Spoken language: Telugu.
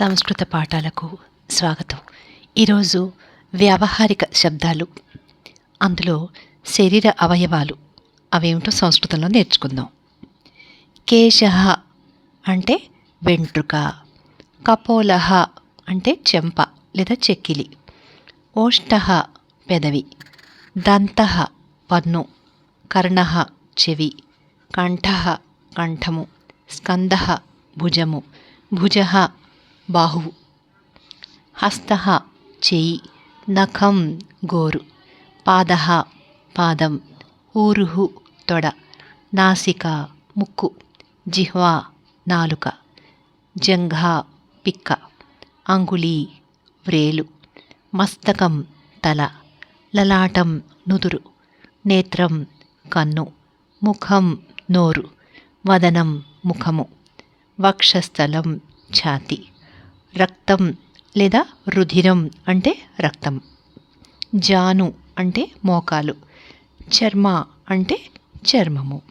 సంస్కృత పాఠాలకు స్వాగతం. ఈరోజు వ్యావహారిక శబ్దాలు అందులో శరీర అవయవాలు అవేమిటో సంస్కృతంలో నేర్చుకుందాం. కేశ అంటే వెంట్రుక కపోల అంటే చెంప లేదా చెక్కిలి ఓష్ట పెదవి దంత పన్ను కర్ణ చెవి కంఠ కంఠము స్కంద భుజము భుజ బాహువు హస్త చేయి నఖం గోరు పాద పాదం ఊరుహు తొడ నాసిక ముక్కు జిహ్వా నాలుక జంఘ పిక్క అంగుళి వ్రేలు మస్తకం తల లలాటం నుదురు నేత్రం కన్ను ముఖం నోరు వదనం ముఖము వక్షస్థలం ఛాతి. రక్తం లేదా రుధిరం అంటే రక్తం. జాను అంటే మోకాలు. చర్మ అంటే చర్మము.